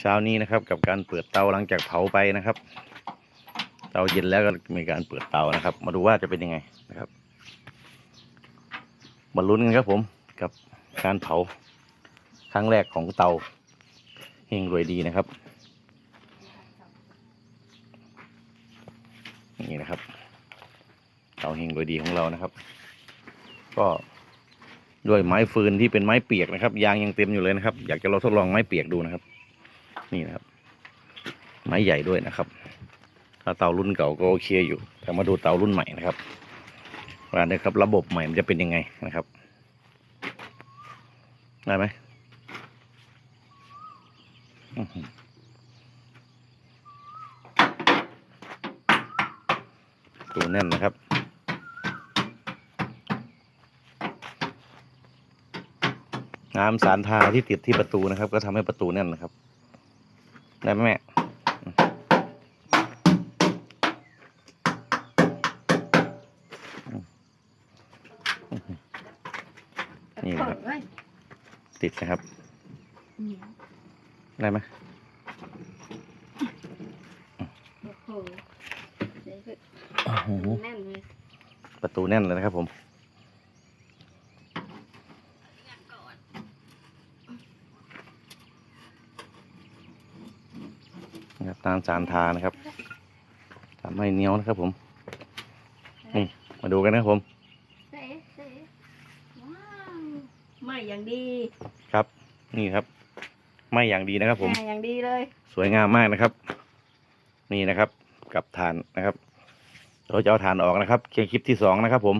เช้านี้นะครับ กับการเปิดเตาหลังจากเผาไปนะครับ เตาเย็นแล้วก็มีการเปิดเตานะครับ มาดูว่าจะเป็นยังไงนะครับมาลุ้นกันครับผมกับการเผาครั้งแรกของเตาเฮงรวยดีนะครับนี่นะครับเตาเฮงรวยดีของเรานะครับ ก็ด้วยไม้ฟืนที่เป็นไม้เปียกนะครับ ยางยังเต็มอยู่เลยนะครับ อยากจะลองทดลองไม้เปียกดูนะครับ นี่นะครับ ไม้ใหญ่ด้วยนะครับ ถ้าเตารุ่นเก่าก็โอเคอยู่ แต่มาดูเตารุ่นใหม่นะครับว่านี่ยครับ ระบบใหม่มันจะเป็นยังไงนะครับ ได้ไหมอื้อหือตูแน่นนะครับน้ำสารทาที่ติดที่ประตูนะครับ ก็ทำให้ประตูแน่นนะครับ ได้ไหมแม่นี่นะครับเอ้ยติดนะครับอืมได้ไหมโอ้โหเดี๋ยวคือโอ้โหแน่นเลยประตูแน่นเลยนะครับผม นะครับตามสารทานะครับทำให้เหนียวนะครับผมนี่มาดูกันนะครับผมเจ๊เจ๊ว้าวไม่อย่างดีครับ นี่ครับ ไม่อย่างดีนะครับ ผมแม่อย่างดีเลย สวยงามมากนะครับ นี่นะครับ กับฐานนะครับ เราจะเอาฐานออกนะครับเคลียร์คลิปที่สองนะครับผม